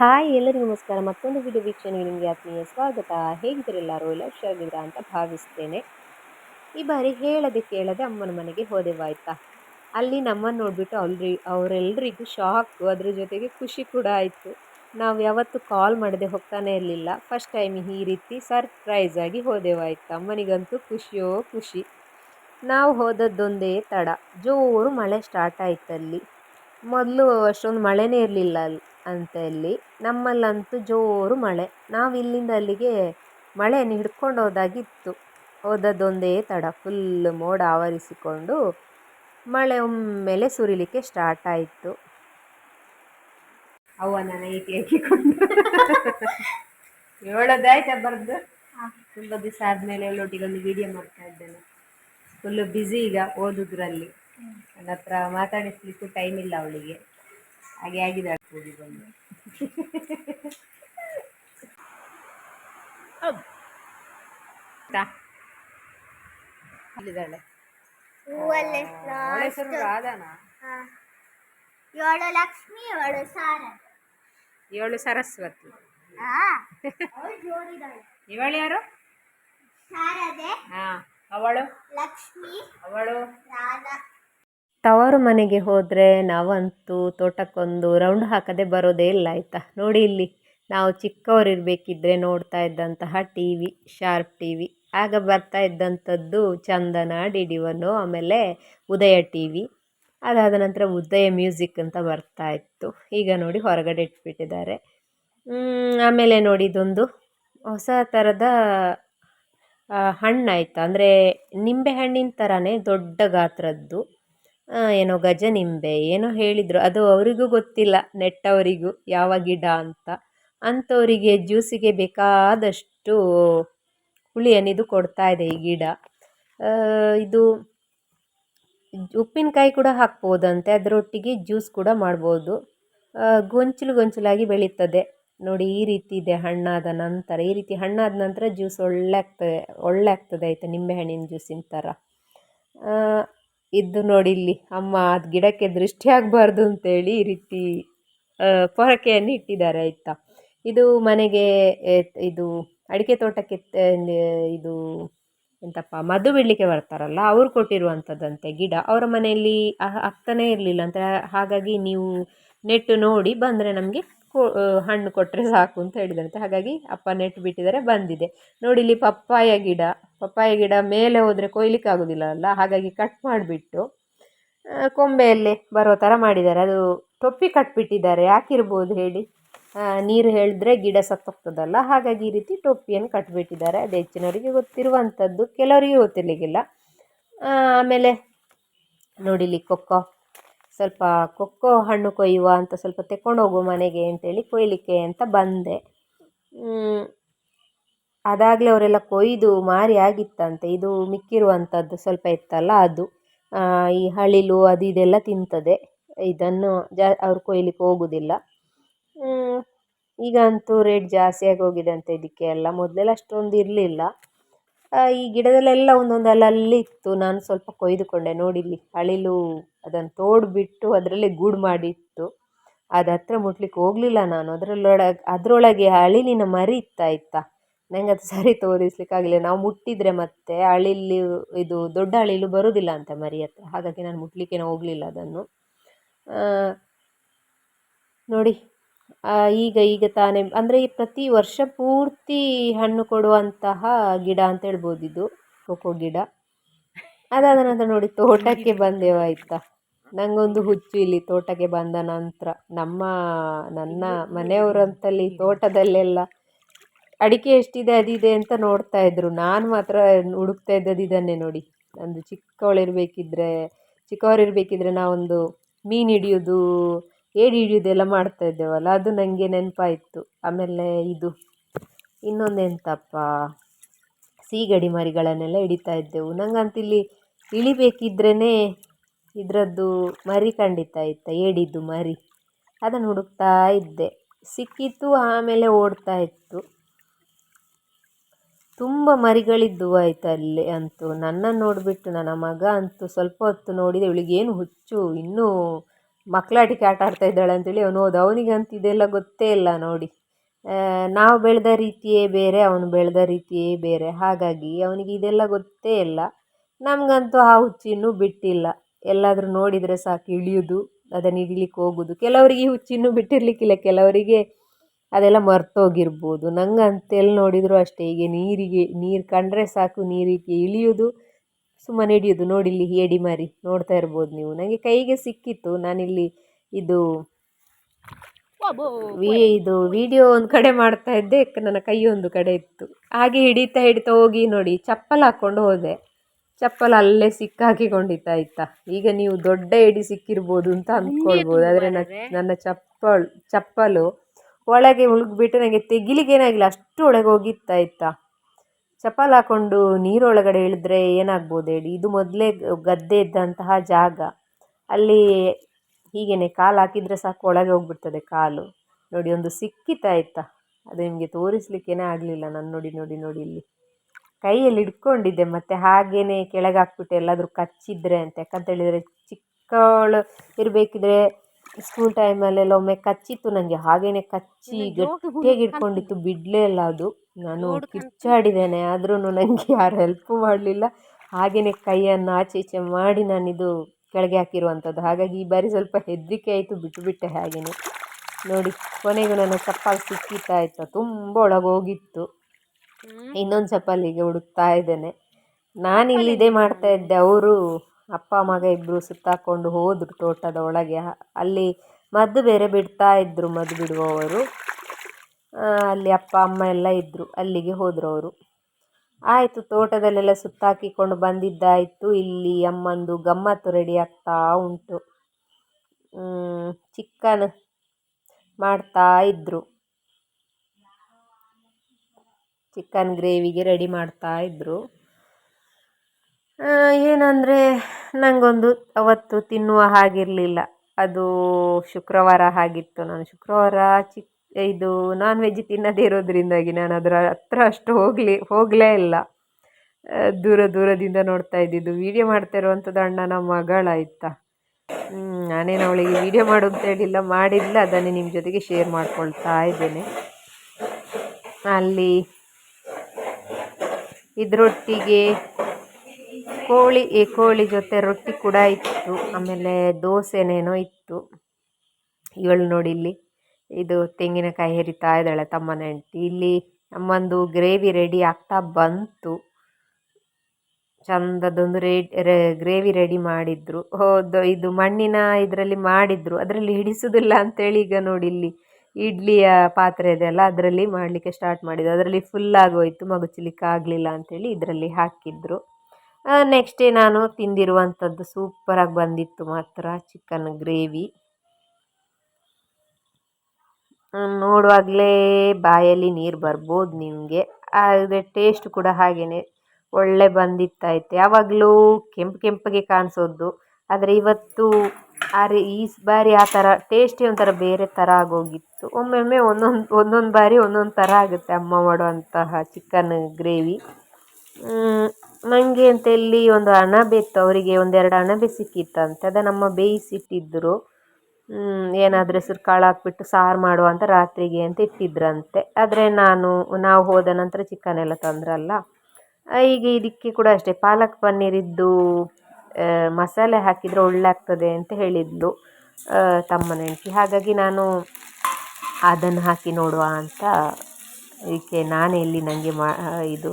Hi ಎಲ್ಲರಿಗೂ ನಮಸ್ಕಾರ. ಮತ್ತೊಂದು ವಿಡಿಯೋ ವೀಕ್ಷಣೆಗೆ ನಿಮಗೆ ಆತ್ಮೀಯ ಸ್ವಾಗತ. ಹೇಗಿದ್ದೀರೆಲ್ಲರೂ ಎಲ್ಲ ಹುಷಾರಿದ್ದೀರಾ ಅಂತ ಭಾವಿಸ್ತೇನೆ. ಈ ಬಾರಿ ಹೇಳದೆ ಕೇಳದೆ ಅಮ್ಮನ ಮನೆಗೆ ಹೋದೆವಾಯ್ತಾ ಅಲ್ಲಿ ನಮ್ಮನ್ನು ನೋಡಿಬಿಟ್ಟು ಅಲ್ರಿ ಅವರೆಲ್ಲರಿಗೂ ಶಾಕು ಅದ್ರ ಜೊತೆಗೆ ಖುಷಿ ಕೂಡ ಆಯಿತು. ನಾವು ಯಾವತ್ತೂ ಕಾಲ್ ಮಾಡದೆ ಹೋಗ್ತಾನೆ ಇರಲಿಲ್ಲ. ಫಸ್ಟ್ ಟೈಮ್ ಈ ರೀತಿ ಸರ್ಪ್ರೈಸ್ ಆಗಿ ಹೋದೆವಾಯ್ತಾ ಅಮ್ಮನಿಗಂತೂ ಖುಷಿಯೋ ಖುಷಿ. ನಾವು ಹೋದದ್ದೊಂದೇ ತಡ. ಜೋರು ಮಳೆ ಸ್ಟಾರ್ಟ್ ಆಯ್ತಲ್ಲಿ. ಮೊದಲು ಅಷ್ಟೊಂದು ಮಳೆನೇ ಇರಲಿಲ್ಲ ಅಲ್ಲಿ. ಅಂತ ಇಲ್ಲಿ ನಮ್ಮಲ್ಲಂತೂ ಜೋರು ಮಳೆ. ನಾವು ಇಲ್ಲಿಂದ ಅಲ್ಲಿಗೆ ಮಳೆಯನ್ನು ಹಿಡ್ಕೊಂಡು ಹೋದಾಗಿತ್ತು. ಹೋದದ್ದೊಂದೇ ತಡ. ಫುಲ್ ಮೋಡ ಆವರಿಸಿಕೊಂಡು ಮಳೆ ಒಮ್ಮೆಲೆ ಸುರಿಲಿಕ್ಕೆ ಸ್ಟಾರ್ಟ್ ಆಯಿತು. ಅವನ ನೈಟಿ ಹಾಕಿಕೊಂಡು. ಹೇಳೋದಾಯ್ತಾ ಬರ್ದು? ತುಂಬ ದಿವಸ ಆದಮೇಲೆ ಎಲ್ಲೊಟ್ಟಿಗೆ ಒಂದು ವಿಡಿಯೋ ಮಾಡ್ತಾ ಇದ್ದೇನೆ. ಫುಲ್ ಬ್ಯುಸಿ ಈಗ ಓದುದ್ರಲ್ಲಿ. ನನ್ನ ಹತ್ರ ಮಾತಾಡಿಸ್ಲಿಕ್ಕೂ ಟೈಮ್ ಇಲ್ಲ ಅವಳಿಗೆ. ಹಾಗೆ ಆಗಿದೆ ಕೂಡಿ ಬಂದು ಹೆಸರು ರಾಧಾನ? ಏಳು ಲಕ್ಷ್ಮಿ ಏಳು ಸಾರ ಇವಳು ಸರಸ್ವತಿ. ಇವಳು ಯಾರು? ಶಾರದೆ. ಹಾ ಅವಳು? ಲಕ್ಷ್ಮಿ. ಅವಳು? ರಾಧಾ. ತವರು ಮನೆಗೆ ಹೋದರೆ ನಾವಂತೂ ತೋಟಕ್ಕೊಂದು ರೌಂಡ್ ಹಾಕದೆ ಬರೋದೇ ಇಲ್ಲ ಆಯಿತಾ? ನೋಡಿ ಇಲ್ಲಿ, ನಾವು ಚಿಕ್ಕವರಿರಬೇಕಿದ್ರೆ ನೋಡ್ತಾ ಇದ್ದಂತಹ T V, Sharp T V, ಆಗ ಬರ್ತಾ ಇದ್ದಂಥದ್ದು ಚಂದನ ಡಿ ಡಿ ಒನ್ನು ಆಮೇಲೆ ಉದಯ ಟಿ ವಿ, ಅದಾದ ನಂತರ ಉದಯ ಮ್ಯೂಸಿಕ್ ಅಂತ ಬರ್ತಾ ಇತ್ತು. ಈಗ ನೋಡಿ ಹೊರಗಡೆ ಇಟ್ಬಿಟ್ಟಿದ್ದಾರೆ. ಆಮೇಲೆ ನೋಡಿ ಇದೊಂದು ಹೊಸ ಥರದ ಹಣ್ಣಾಯ್ತು. ಅಂದರೆ ನಿಂಬೆ ಹಣ್ಣಿನ ಥರನೇ ದೊಡ್ಡ ಗಾತ್ರದ್ದು. ಏನೋ ಗಜ ನಿಂಬೆ ಏನೋ ಹೇಳಿದರು. ಅದು ಅವರಿಗೂ ಗೊತ್ತಿಲ್ಲ, ನೆಟ್ಟವರಿಗೂ ಯಾವ ಗಿಡ ಅಂತ. ಅಂಥವರಿಗೆ ಜ್ಯೂಸಿಗೆ ಬೇಕಾದಷ್ಟು ಹುಳಿ ಅನ್ನಿದು ಕೊಡ್ತಾ ಇದೆ ಈ ಗಿಡ. ಇದು ಉಪ್ಪಿನಕಾಯಿ ಕೂಡ ಹಾಕ್ಬೋದಂತೆ, ಅದರೊಟ್ಟಿಗೆ ಜ್ಯೂಸ್ ಕೂಡ ಮಾಡ್ಬೋದು. ಗೊಂಚಲು ಗೊಂಚಲಾಗಿ ಬೆಳೀತದೆ. ನೋಡಿ, ಈ ರೀತಿ ಇದೆ, ಹಣ್ಣಾದ ನಂತರ. ಈ ರೀತಿ ಹಣ್ಣಾದ ನಂತರ ಜ್ಯೂಸ್ ಒಳ್ಳೆ ಆಗ್ತದೆ ಒಳ್ಳೆ ಆಗ್ತದೆ ಆಯಿತಾ ನಿಂಬೆಹಣ್ಣಿನ ಜ್ಯೂಸಿನ ಥರ. ಇದು ನೋಡಿ ಇಲ್ಲಿ. ಅಮ್ಮ, ಅದು ಗಿಡಕ್ಕೆ ದೃಷ್ಟಿ ಆಗಬಾರ್ದು ಅಂತೇಳಿ ಈ ರೀತಿ ಪೊರಕೆಯನ್ನು ಇಟ್ಟಿದ್ದಾರೆ ಆಯಿತಾ. ಇದು ಮನೆಗೆ ಇದು ಅಡಿಕೆ ತೋಟಕ್ಕೆ ಇದು ಎಂತಪ್ಪ, ಮದ್ದು ಬಿಡಲಿಕ್ಕೆ ಬರ್ತಾರಲ್ಲ, ಅವರು ಕೊಟ್ಟಿರುವಂಥದ್ದಂತೆ ಗಿಡ. ಅವರ ಮನೆಯಲ್ಲಿ ಆಗ್ತಾನೇ ಇರಲಿಲ್ಲ ಅಂತ ಹಾಗಾಗಿ ನೀವು ನೆಟ್ಟು ನೋಡಿ ಬಂದರೆ ನಮಗೆ ಹಣ್ಣು ಕೊಟ್ಟರೆ ಸಾಕು ಅಂತ ಹೇಳಿದಂತೆ. ಹಾಗಾಗಿ ಅಪ್ಪ ನೆಟ್ಟು ಬಿಟ್ಟಿದ್ದಾರೆ, ಬಂದಿದೆ. ನೋಡಿ ಇಲ್ಲಿ ಪಪ್ಪಾಯ ಗಿಡ. ಪಪ್ಪಾಯ ಗಿಡ ಮೇಲೆ ಹೋದರೆ ಕೊಯ್ಲಿಕ್ಕೆ ಆಗೋದಿಲ್ಲ ಅಲ್ಲ? ಹಾಗಾಗಿ ಕಟ್ ಮಾಡಿಬಿಟ್ಟು ಕೊಂಬೆಯಲ್ಲೇ ಬರೋ ಥರ ಮಾಡಿದ್ದಾರೆ. ಅದು ಟೊಪ್ಪಿ ಕಟ್ಬಿಟ್ಟಿದ್ದಾರೆ ಯಾಕಿರ್ಬೋದು ಹೇಳಿ? ನೀರು ಹೇಳಿದ್ರೆ ಗಿಡ ಸತ್ತೋಗ್ತದಲ್ಲ? ಹಾಗಾಗಿ ಈ ರೀತಿ ಟೊಪ್ಪಿಯನ್ನು ಕಟ್ಬಿಟ್ಟಿದ್ದಾರೆ ಅದು ಹೆಚ್ಚಿನವರಿಗೆ ಗೊತ್ತಿರುವಂಥದ್ದು, ಕೆಲವರಿಗೆ ಗೊತ್ತಿರಲಿಕ್ಕಿಲ್ಲ. ಆಮೇಲೆ ನೋಡಿಲಿ ಕೊಕ್ಕೋ. ಸ್ವಲ್ಪ ಕೊಕ್ಕೋ ಹಣ್ಣು ಕೊಯ್ಯುವ ಅಂತ ಸ್ವಲ್ಪ ತೆಕ್ಕೊಂಡು ಹೋಗು ಮನೆಗೆ ಅಂತೇಳಿ ಕೊಯ್ಲಿಕ್ಕೆ ಅಂತ ಬಂದೆ. ಅದಾಗಲೇ ಅವರೆಲ್ಲ ಕೊಯ್ದು ಮಾರಿ ಆಗಿತ್ತಂತೆ. ಇದು ಮಿಕ್ಕಿರುವಂಥದ್ದು ಸ್ವಲ್ಪ ಇತ್ತಲ್ಲ ಅದು. ಈ ಹಳಿಲು ಅದು ಇದೆಲ್ಲ ತಿಂತದೆ. ಇದನ್ನು ಜಾ, ಅವ್ರು ಕೊಯ್ಲಿಕ್ಕೆ ಹೋಗುವುದಿಲ್ಲ ಈಗಂತೂ ರೇಟ್ ಜಾಸ್ತಿ ಆಗಿ ಹೋಗಿದೆ ಅಂತ ಇದಕ್ಕೆ ಎಲ್ಲ. ಮೊದಲೆಲ್ಲ ಅಷ್ಟೊಂದು ಇರಲಿಲ್ಲ. ಈ ಗಿಡದಲ್ಲೆಲ್ಲ ಒಂದೊಂದು ಅಲ್ಲಲ್ಲಿ ಇತ್ತು. ನಾನು ಸ್ವಲ್ಪ ಕೊಯ್ದುಕೊಂಡೆ. ನೋಡಿಲ್ಲಿ ಅಳಿಲು ಅದನ್ನು ತೋಡ್ಬಿಟ್ಟು ಅದರಲ್ಲಿ ಗೂಡು ಮಾಡಿತ್ತು ಅದು ಹತ್ರ ಮುಟ್ಲಿಕ್ಕೆ ಹೋಗಲಿಲ್ಲ ನಾನು. ಅದರಲ್ಲೊಳಗೆ, ಅದರೊಳಗೆ ಅಳಿಲಿನ ಮರಿ ಇತ್ತಾಯ್ತಾ? ನಂಗೆ ಅದು ಸರಿ ತೋರಿಸ್ಲಿಕ್ಕಾಗಲಿಲ್ಲ ನಾವು ಮುಟ್ಟಿದರೆ ಮತ್ತೆ ಅಳಿಲು ಇದು ದೊಡ್ಡ ಅಳಿಲು ಬರೋದಿಲ್ಲ ಅಂತ ಮರಿ ಹತ್ರ ಹಾಗಾಗಿ ನಾನು ಮುಟ್ಲಿಕ್ಕೆ ಹೋಗಲಿಲ್ಲ ಅದನ್ನು. ನೋಡಿ ಈಗ ಈಗ ತಾನೇ, ಅಂದರೆ ಈ ಪ್ರತಿ ವರ್ಷ ಪೂರ್ತಿ ಹಣ್ಣು ಕೊಡುವಂತಹ ಗಿಡ ಅಂತ ಹೇಳ್ಬೋದು ಇದು, ಕೋಕೋ ಗಿಡ. ಅದಾದ ನಂತರ ನೋಡಿ, ತೋಟಕ್ಕೆ ಬಂದೇವಾಯ್ತಾ ನನಗೊಂದು ಹುಚ್ಚು ಇಲ್ಲಿ ತೋಟಕ್ಕೆ ಬಂದ ನಂತರ. ನಮ್ಮ, ನನ್ನ ಮನೆಯವರಂತಲ್ಲಿ ತೋಟದಲ್ಲೆಲ್ಲ ಅಡಿಕೆ ಎಷ್ಟಿದೆ, ಅದಿದೆ ಅಂತ ನೋಡ್ತಾ ಇದ್ರು. ನಾನು ಮಾತ್ರ ಹುಡುಕ್ತಾ ಇದ್ದದ್ದು ಇದನ್ನೇ ನೋಡಿ. ನಂದು ಚಿಕ್ಕವಳಿರ್ಬೇಕಿದ್ರೆ, ಚಿಕ್ಕವರಿರ್ಬೇಕಿದ್ರೆ ನಾವೊಂದು ಮೀನು ಹಿಡಿಯೋದು, ಏಡಿ ಹಿಡಿಯೋದೆಲ್ಲ ಮಾಡ್ತಾ ಇದ್ದೇವಲ್ಲ, ಅದು ನನಗೆ ನೆನಪಾಯಿತು. ಆಮೇಲೆ ಇದು. ಇನ್ನೊಂದು ಎಂತಪ್ಪ ಸೀಗಡಿ ಮರಿಗಳನ್ನೆಲ್ಲ ಹಿಡಿತಾ ಇದ್ದೆವು. ನಂಗಂತೂ ಇಲ್ಲಿ ಇಳಿಬೇಕಿದ್ರೇ ಇದರದ್ದು ಮರಿ ಖಂಡಿತ ಇತ್ತು, ಏಡಿದ್ದು ಮರಿ. ಅದನ್ನು ಹುಡುಕ್ತಾ ಇದ್ದೆ. ಸಿಕ್ಕಿತ್ತು, ಆಮೇಲೆ ಓಡ್ತಾ ಇತ್ತು. ತುಂಬ ಮರಿಗಳಿದ್ದವು ಆಯ್ತು ಅಲ್ಲಿ ಅಂತೂ. ನನ್ನನ್ನು ನೋಡಿಬಿಟ್ಟು ನನ್ನ ಮಗ ಅಂತೂ ಸ್ವಲ್ಪ ಹೊತ್ತು ನೋಡಿದೆ ಇವಳಿಗೇನು ಹುಚ್ಚು, ಇನ್ನೂ ಮಕ್ಕಳಾಟಿಕೆ ಆಟ ಆಡ್ತಾ ಇದ್ದಾಳೆ ಅಂತೇಳಿ ಅವನು ಹೋದ, ಅವನಿಗಂತೂ ಇದೆಲ್ಲ ಗೊತ್ತೇ ಇಲ್ಲ ನೋಡಿ. ನಾವು ಬೆಳೆದ ರೀತಿಯೇ ಬೇರೆ, ಅವನು ಬೆಳೆದ ರೀತಿಯೇ ಬೇರೆ. ಹಾಗಾಗಿ ಅವನಿಗೆ ಇದೆಲ್ಲ ಗೊತ್ತೇ ಇಲ್ಲ. ನಮಗಂತೂ ಆ ಹುಚ್ಚು ಬಿಟ್ಟಿಲ್ಲ. ಎಲ್ಲಾದರೂ ನೋಡಿದರೆ ಸಾಕು, ಇಳಿಯೋದು, ಅದನ್ನು ಹಿಡಿಲಿಕ್ಕೆ ಹೋಗೋದು. ಕೆಲವರಿಗೆ ಈ ಹುಚ್ಚು ಇನ್ನೂ ಬಿಟ್ಟಿರಲಿಕ್ಕಿಲ್ಲ, ಕೆಲವರಿಗೆ ಅದೆಲ್ಲ ಮರ್ತೋಗಿರ್ಬೋದು. ನಂಗಂತೂ ಎಲ್ಲಿ ನೋಡಿದರೂ ಅಷ್ಟೇ ಹೀಗೆ ನೀರಿಗೆ ನೀರು ಕಂಡ್ರೆ ಸಾಕು ನೀರಿಗೆ ಇಳಿಯೋದು ಸುಮ್ಮನೆ ಹಿಡಿಯೋದು. ನೋಡಿಲ್ಲಿ ಏಡಿ ಮಾರಿ ನೋಡ್ತಾ ಇರ್ಬೋದು ನೀವು. ನನಗೆ ಕೈಗೆ ಸಿಕ್ಕಿತ್ತು. ನಾನಿಲ್ಲಿ ಇದು ವಿ ಇದು ವಿಡಿಯೋ ಒಂದು ಕಡೆ ಮಾಡ್ತಾ ಇದ್ದೆ ನನ್ನ ಕೈ ಒಂದು ಕಡೆ ಇತ್ತು. ಹಾಗೆ ಹಿಡಿತಾ ಹಿಡಿತಾ ಹೋಗಿ ನೋಡಿ ಚಪ್ಪಲ್ ಹಾಕ್ಕೊಂಡು ಹೋದೆ. ಚಪ್ಪಲ್ ಅಲ್ಲೇ ಸಿಕ್ಕಾಕಿಕೊಂಡಿತ್ತು ಆಯ್ತಾ? ಈಗ ನೀವು ದೊಡ್ಡ ಎಡಿ ಸಿಕ್ಕಿರ್ಬೋದು ಅಂತ ಅಂದ್ಕೊಳ್ಬೋದು ಆದರೆ ನನ್ನ ಚಪ್ಪಲ್ ಚಪ್ಪಲು ಒಳಗೆ ಮುಳುಗ್ಬಿಟ್ಟು ನನಗೆ ತೆಗಿಲಿಕ್ಕೇನಾಗಿಲ್ಲ ಅಷ್ಟು ಒಳಗೆ ಹೋಗಿತ್ತಾಯ್ತಾ ಚಪಲ್ ಹಾಕ್ಕೊಂಡು ನೀರೊಳಗಡೆ ಇಳಿದ್ರೆ ಏನಾಗ್ಬೋದು ಹೇಳಿ ಇದು ಮೊದಲೇ ಗದ್ದೆ ಇದ್ದಂತಹ ಜಾಗ. ಅಲ್ಲಿ ಹೀಗೇನೆ ಕಾಲು ಹಾಕಿದರೆ ಸಾಕು, ಒಳಗೆ ಹೋಗ್ಬಿಡ್ತದೆ ಕಾಲು. ನೋಡಿ, ಒಂದು ಸಿಕ್ಕಿತಾಯ್ತಾ ಅದು ನಿಮಗೆ ತೋರಿಸ್ಲಿಕ್ಕೇನೇ ಆಗಲಿಲ್ಲ ನಾನು ನೋಡಿ ನೋಡಿ ನೋಡಿ ಇಲ್ಲಿ. ಕೈಯಲ್ಲಿ ಹಿಡ್ಕೊಂಡಿದ್ದೆ, ಮತ್ತು ಹಾಗೇ ಕೆಳಗೆ ಹಾಕ್ಬಿಟ್ಟು ಎಲ್ಲಾದರೂ ಕಚ್ಚಿದ್ರೆ ಅಂತ. ಯಾಕಂತ ಹೇಳಿದರೆ ಚಿಕ್ಕವಳು ಇರಬೇಕಿದ್ರೆ ಸ್ಕೂಲ್ ಟೈಮಲ್ಲೆಲ್ಲ ಒಮ್ಮೆ ಕಚ್ಚಿತ್ತು ನನಗೆ ಹಾಗೇನೆ ಕಚ್ಚಿ ಗಟ್ಟಿಯಾಗಿ ಹಿಡ್ಕೊಂಡಿತ್ತು ಬಿಡಲೇ ಇಲ್ಲ ಅದು. ನಾನು ಕಿಚ್ಚಾಡಿದ್ದೇನೆ ಆದ್ರೂ ನನಗೆ ಯಾರು ಹೆಲ್ಪ್ ಮಾಡಲಿಲ್ಲ. ಹಾಗೇನೆ ಕೈಯನ್ನು ಆಚೆ ಈಚೆ ಮಾಡಿ ನಾನಿದು ಕೆಳಗೆ ಹಾಕಿರುವಂಥದ್ದು. ಹಾಗಾಗಿ ಈ ಬಾರಿ ಸ್ವಲ್ಪ ಹೆದರಿಕೆ ಆಯಿತು ಬಿಟ್ಟುಬಿಟ್ಟೆ ಹಾಗೆಯೇ ನೋಡಿ ಕೊನೆಗೂ ನನ್ನ ಸಿಕ್ಕಿತಾ ಸಿಕ್ಕಿತ್ತಾಯ್ತು ತುಂಬ ಒಳಗೆ ಹೋಗಿತ್ತು ಇನ್ನೊಂದು ಚಪ್ಪಲಿಗೆ ಹುಡುಕ್ತಾ ಇದ್ದೇನೆ. ಇಲ್ಲಿ ಇದೇ ಮಾಡ್ತಾ ಇದ್ದೆ ಅವರು ಅಪ್ಪ, ಮಗ ಇಬ್ಬರು ಸುತ್ತಾಕೊಂಡು ಹೋದರು ತೋಟದ ಒಳಗೆ. ಅಲ್ಲಿ ಮದ್ದು ಬೇರೆ ಬಿಡ್ತಾ ಇದ್ದರು ಮದ್ದು ಬಿಡುವವರು. ಅಲ್ಲಿ ಅಪ್ಪ, ಅಮ್ಮ ಎಲ್ಲ ಇದ್ದರು ಅಲ್ಲಿಗೆ ಹೋದರು ಅವರು ಆಯಿತು, ತೋಟದಲ್ಲೆಲ್ಲ ಸುತ್ತಾಕಿಕೊಂಡು ಬಂದಿದ್ದಾಯಿತು. ಇಲ್ಲಿ ಅಮ್ಮಂದು ಗಮ್ಮತ್ತು ರೆಡಿ ಆಗ್ತಾ ಉಂಟು. ಚಿಕನ್ ಮಾಡ್ತಾ ಇದ್ದರು ಚಿಕನ್ ಗ್ರೇವಿಗೆ ರೆಡಿ ಮಾಡ್ತಾ ಇದ್ದರು ಏನಂದರೆ ನನಗೊಂದು ಅವತ್ತು ತಿನ್ನುವ ಹಾಗಿರಲಿಲ್ಲ. ಅದು ಶುಕ್ರವಾರ ಆಗಿತ್ತು ನಾನು. ಶುಕ್ರವಾರ ಚಿಕ್, ಇದು ನಾನ್ ವೆಜ್ ತಿನ್ನದೇ ಇರೋದ್ರಿಂದಾಗಿ ನಾನು ಅದರ ಹತ್ರ ಅಷ್ಟು ಹೋಗಲಿ, ಹೋಗಲೇ ಇಲ್ಲ. ದೂರ ದೂರದಿಂದ ನೋಡ್ತಾ ಇದ್ದಿದ್ದು. ವೀಡಿಯೋ ಮಾಡ್ತಾ ಇರುವಂಥದ್ದು ಅಣ್ಣನ ಮಗಳಾಯ್ತಾ. ನಾನೇನು ಅವಳಿಗೆ ವೀಡಿಯೋ ಮಾಡು ಅಂತ ಹೇಳಿಲ್ಲ, ಮಾಡಿಲ್ಲ. ಅದನ್ನೇ ನಿಮ್ಮ ಜೊತೆಗೆ ಶೇರ್ ಮಾಡ್ಕೊಳ್ತಾ ಇದ್ದೇನೆ. ಅಲ್ಲಿ ಇದರೊಟ್ಟಿಗೆ ಕೋಳಿ, ಈ ಕೋಳಿ ಜೊತೆ ರೊಟ್ಟಿ ಕೂಡ ಇತ್ತು. ಆಮೇಲೆ ದೋಸೆನೇನೋ ಇತ್ತು. ಇವಳು ನೋಡಿ ಇಲ್ಲಿ, ಇದು ತೆಂಗಿನಕಾಯಿ ಹೆರಿತಾ ಇದ್ದಾಳೆ ತಮ್ಮನ ಹೆಂಡತಿ. ಇಲ್ಲಿ ನಮ್ಮೊಂದು ಗ್ರೇವಿ ರೆಡಿ ಆಗ್ತಾ ಬಂತು. ಚಂದದೊಂದು ರೆಡ್ ಗ್ರೇವಿ ರೆಡಿ ಮಾಡಿದ್ರು. ಹೋದು ಇದು ಮಣ್ಣಿನ ಇದರಲ್ಲಿ ಮಾಡಿದ್ರು. ಅದರಲ್ಲಿ ಹಿಡಿಸೋದಿಲ್ಲ ಅಂತೇಳಿ ಈಗ ನೋಡಿ ಇಲ್ಲಿ. ಇಡ್ಲಿಯ ಪಾತ್ರೆ ಇದೆಯಲ್ಲ, ಅದರಲ್ಲಿ ಮಾಡಲಿಕ್ಕೆ ಸ್ಟಾರ್ಟ್ ಮಾಡಿದ್ರು. ಅದರಲ್ಲಿ ಫುಲ್ ಆಗೋಯ್ತು, ಮಗುಚಿಲಿಕ್ಕೆ ಆಗಲಿಲ್ಲ ಅಂತೇಳಿ ಇದರಲ್ಲಿ ಹಾಕಿದ್ರು. ನೆಕ್ಸ್ಟ್ ಡೇ ನಾನು ತಿಂದಿರುವಂಥದ್ದು ಸೂಪರಾಗಿ ಬಂದಿತ್ತು ಮಾತ್ರ ಚಿಕನ್ ಗ್ರೇವಿ ನೋಡುವಾಗಲೇ ಬಾಯಲ್ಲಿ ನೀರು ಬರ್ಬೋದು ನಿಮಗೆ. ಆದರೆ ಟೇಸ್ಟ್ ಕೂಡ ಹಾಗೆಯೇ ಒಳ್ಳೆ ಬಂದಿತ್ತಾಯ್ತು ಯಾವಾಗಲೂ ಕೆಂಪು ಕೆಂಪಗೆ ಕಾಣಿಸೋದು. ಆದರೆ ಇವತ್ತು ಆ ರೀ, ಈ ಬಾರಿ ಆ ಥರ ಟೇಸ್ಟೇ ಒಂಥರ ಬೇರೆ ಥರ ಆಗೋಗಿತ್ತು. ಒಮ್ಮೊಮ್ಮೆ ಒಂದೊಂದು ಒಂದೊಂದು ಬಾರಿ ಒಂದೊಂದು ಥರ ಆಗುತ್ತೆ ಅಮ್ಮ ಮಾಡುವಂತಹ ಚಿಕನ್ ಗ್ರೇವಿ ನನಗೆ ಅಂತ ಇಲ್ಲಿ ಒಂದು ಅಣಬೆ ಇತ್ತು ಅವರಿಗೆ ಒಂದೆರಡು ಅಣಬೆ ಸಿಕ್ಕಿತ್ತಂತೆ ಅದನ್ನಮ್ಮ ಬೇಯಿಸಿಟ್ಟಿದ್ದರು ಏನಾದರೂ ಹೆಸರು ಕಾಳು ಹಾಕ್ಬಿಟ್ಟು ಸಾರು ಮಾಡುವ ಅಂತ ರಾತ್ರಿಗೆ ಅಂತ ಇಟ್ಟಿದ್ರಂತೆ. ಆದರೆ ನಾನು, ನಾವು ಹೋದ ನಂತರ ಚಿಕನ್ ಎಲ್ಲ ತಂದ್ರಲ್ಲ ಈಗ ಇದಕ್ಕೆ ಕೂಡ ಅಷ್ಟೇ, ಪಾಲಕ್ ಪನ್ನೀರಿದ್ದು ಮಸಾಲೆ ಹಾಕಿದರೆ ಒಳ್ಳೆ ಆಗ್ತದೆ ಅಂತ ಹೇಳಿದ್ಲು ತಮ್ಮ ಹೆಂಡತಿ ಹಾಗಾಗಿ ನಾನು ಅದನ್ನು ಹಾಕಿ ನೋಡುವ ಅಂತ ಇದಕ್ಕೆ ನಾನೇ ಇಲ್ಲಿ ನನಗೆ ಮಾ ಇದು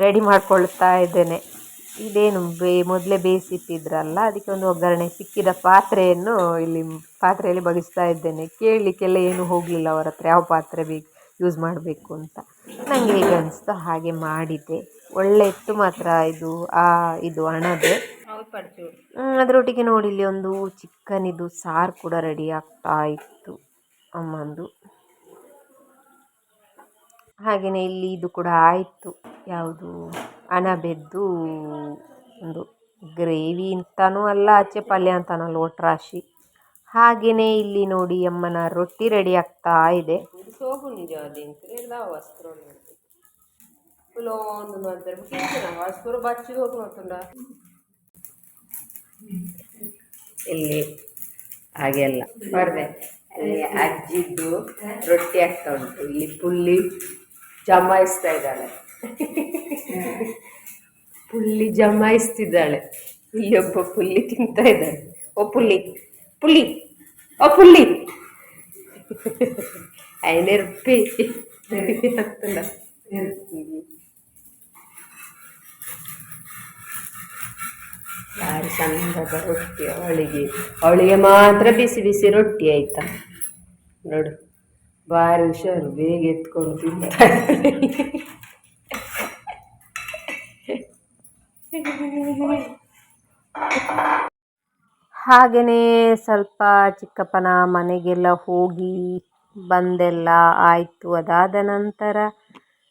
ರೆಡಿ ಮಾಡ್ಕೊಳ್ತಾ ಇದ್ದೇನೆ. ಇದೇನು ಬೇ, ಮೊದಲೇ ಬೇಯಿಸಿಟ್ಟಿದ್ರಲ್ಲ, ಅದಕ್ಕೆ ಒಂದು ಒಗ್ಗರಣೆ, ಸಿಕ್ಕಿದ ಪಾತ್ರೆಯನ್ನು ಇಲ್ಲಿ ಪಾತ್ರೆಯಲ್ಲಿ ಬಗಿಸ್ತಾ ಇದ್ದೇನೆ. ಕೇಳಲಿಕ್ಕೆಲ್ಲ ಏನು ಹೋಗಲಿಲ್ಲ, ಅವರ ಹತ್ರ ಯಾವ ಪಾತ್ರೆ ಬೇಕು ಯೂಸ್ ಮಾಡಬೇಕು ಅಂತ. ನನಗೆ ಹೇಗೆ ಅನಿಸ್ತು, ಹಾಗೆ ಮಾಡಿದ್ದೆ ಒಳ್ಳೆ ಇತ್ತು ಮಾತ್ರ ಇದು, ಆ, ಇದು ಹಣದೆ ಅದರೊಟ್ಟಿಗೆ ನೋಡಿ, ಇಲ್ಲಿ ಒಂದು ಚಿಕನ್ ಇದು ಸಾರು ಕೂಡ ರೆಡಿ ಆಗ್ತಾ ಇತ್ತು. ಅಮ್ಮಂದು. ಹಾಗೆಯೇ ಇಲ್ಲಿ ಇದು ಕೂಡ ಆಯಿತು. ಯಾವುದು? ಅಣಬೆದ್ದು ಒಂದು ಗ್ರೇವಿ ಅಂತನೂ ಅಲ್ಲ ಆಚೆ ಪಲ್ಯ ಅಂತನಲ್ಲ ಒಟ್ರಾಶಿ ಹಾಗೆಯೇ ಇಲ್ಲಿ ನೋಡಿ ಅಮ್ಮನ ರೊಟ್ಟಿ ರೆಡಿ ಆಗ್ತಾ ಇದೆ. ಇಲ್ಲಿ ಹಾಗೆಲ್ಲ ಬರ್ದೆ. ಅಲ್ಲಿ ಅಜ್ಜಿದ್ದು ರೊಟ್ಟಿ ಆಗ್ತಾ ಉಂಟು. ಇಲ್ಲಿ ಪುಲ್ಲಿ ಜಮಾಯಿಸ್ತಾ ಇದ್ದಾಳೆ. ಪುಲ್ಲಿ ಜಮಾಯಿಸ್ತಿದ್ದಾಳೆ. ಇಲ್ಲಿ ಒಬ್ಬ ಪುಲ್ಲಿ ತಿಂತಾ ಇದ್ದಾಳೆ. ಓ ಪುಲ್ಲಿ ಪುಲ್ಲಿ, ಓ ಪುಲ್ಲಿ. ಐನೂರು ರೂಪಾಯಿ ಅಂತಲ್ಲ ಭಾರಿ ಚಂದದ ರೊಟ್ಟಿ ಅವಳಿಗೆ? ಅವಳಿಗೆ ಮಾತ್ರ ಬಿಸಿ ಬಿಸಿ ರೊಟ್ಟಿ ಆಯ್ತಾ? ನೋಡು. ಭಾರಿ ಹುಷಾರು ಬೇಗ ಎತ್ಕೊಂಡು ತಿಂತಾರೆ. ಹಾಗೆಯೇ ಸ್ವಲ್ಪ ಚಿಕ್ಕಪ್ಪನ ಮನೆಗೆಲ್ಲ ಹೋಗಿ ಬಂದೆಲ್ಲ ಆಯಿತು. ಅದಾದ ನಂತರ,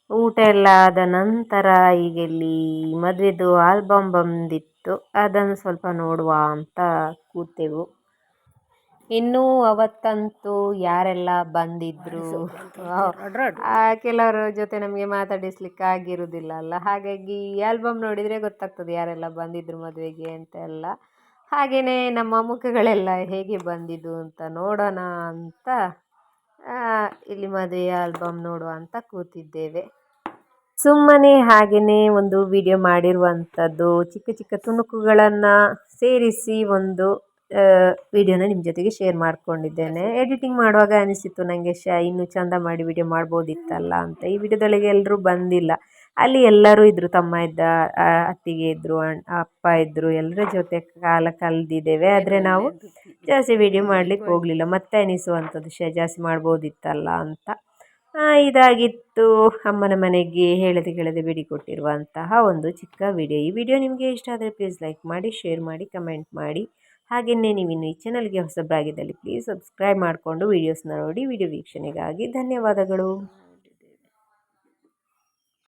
ಊಟ ಎಲ್ಲ ಆದ ನಂತರ ಈಗ ಇಲ್ಲಿ ಮದುವೆದು ಆಲ್ಬಮ್ ಬಂದಿತ್ತು. ಅದನ್ನು ಸ್ವಲ್ಪ ನೋಡುವ ಅಂತ ಕೂತೆವು. ಇನ್ನು ಅವತ್ತಂತೂ ಯಾರೆಲ್ಲ ಬಂದಿದ್ರು? ಆ, ಕೆಲವರ ಜೊತೆ ನಮಗೆ ಮಾತಾಡಿಸ್ಲಿಕ್ಕೆ ಆಗಿರುವುದಿಲ್ಲ ಅಲ್ಲ. ಹಾಗಾಗಿ ಆಲ್ಬಮ್ ನೋಡಿದರೆ ಗೊತ್ತಾಗ್ತದೆ ಯಾರೆಲ್ಲ ಬಂದಿದ್ರು ಮದುವೆಗೆ ಅಂತ ಎಲ್ಲ. ಹಾಗೆಯೇ ನಮ್ಮ ಮುಖಗಳೆಲ್ಲ ಹೇಗೆ ಬಂದಿದ್ದು ಅಂತ ನೋಡೋಣ ಅಂತ ಇಲ್ಲಿ ಮದುವೆ ಆಲ್ಬಮ್ ನೋಡುವ ಅಂತ ಕೂತಿದ್ದೇವೆ. ಸುಮ್ಮನೆ ಹಾಗೆಯೇ ಒಂದು ವಿಡಿಯೋ ಮಾಡಿರುವಂಥದ್ದು ಚಿಕ್ಕ ಚಿಕ್ಕ ತುಣುಕುಗಳನ್ನು ಸೇರಿಸಿ ಒಂದು ವಿಡಿಯೋನ ನಿಮ್ಮ ಜೊತೆಗೆ ಶೇರ್ ಮಾಡ್ಕೊಂಡಿದ್ದೇನೆ. ಎಡಿಟಿಂಗ್ ಮಾಡುವಾಗ ಅನಿಸಿತ್ತು ನನಗೆ ಶ ಇನ್ನೂ ಚಂದ ಮಾಡಿ ವಿಡಿಯೋ ಮಾಡ್ಬೋದಿತ್ತಲ್ಲ ಅಂತ. ಈ ವಿಡಿಯೋದೊಳಗೆ ಎಲ್ಲರೂ ಬಂದಿಲ್ಲ. ಅಲ್ಲಿ ಎಲ್ಲರೂ ಇದ್ದರು ತಮ್ಮ ಇದ್ದ ಅತ್ತಿಗೆ ಇದ್ದರು ಅಪ್ಪ ಇದ್ದರು ಎಲ್ಲರ ಜೊತೆ ಕಾಲ ಕಲ್ದಿದ್ದೇವೆ ಆದರೆ ನಾವು ಜಾಸ್ತಿ ವಿಡಿಯೋ ಮಾಡಲಿಕ್ಕೆ ಹೋಗಲಿಲ್ಲ. ಮತ್ತೆ ಅನಿಸುವಂಥದ್ದು ಶ ಜಾಸ್ತಿ ಮಾಡ್ಬೋದಿತ್ತಲ್ಲ ಅಂತ. ಇದಾಗಿತ್ತು. ಅಮ್ಮನ ಮನೆಗೆ ಹೇಳದೆ ಕೇಳದೆ ಬಿಡಿ ಕೊಟ್ಟಿರುವಂತಹ ಒಂದು ಚಿಕ್ಕ ವಿಡಿಯೋ. ಈ ವಿಡಿಯೋ ನಿಮಗೆ ಇಷ್ಟ ಆದರೆ ಪ್ಲೀಸ್ ಲೈಕ್ ಮಾಡಿ ಶೇರ್ ಮಾಡಿ ಕಮೆಂಟ್ ಮಾಡಿ. ಹಾಗೆಯೇ ನೀವು ಇನ್ನು ಈ ಚಾನಲ್ಗೆ ಹೊಸಬರಾಗಿದ್ದಲ್ಲಿ ಪ್ಲೀಸ್ ಸಬ್ಸ್ಕ್ರೈಬ್ ಮಾಡಿಕೊಂಡು ವೀಡಿಯೋಸ್ನ ನೋಡಿ ವೀಡಿಯೋ ವೀಕ್ಷಣೆಗಾಗಿ ಧನ್ಯವಾದಗಳು.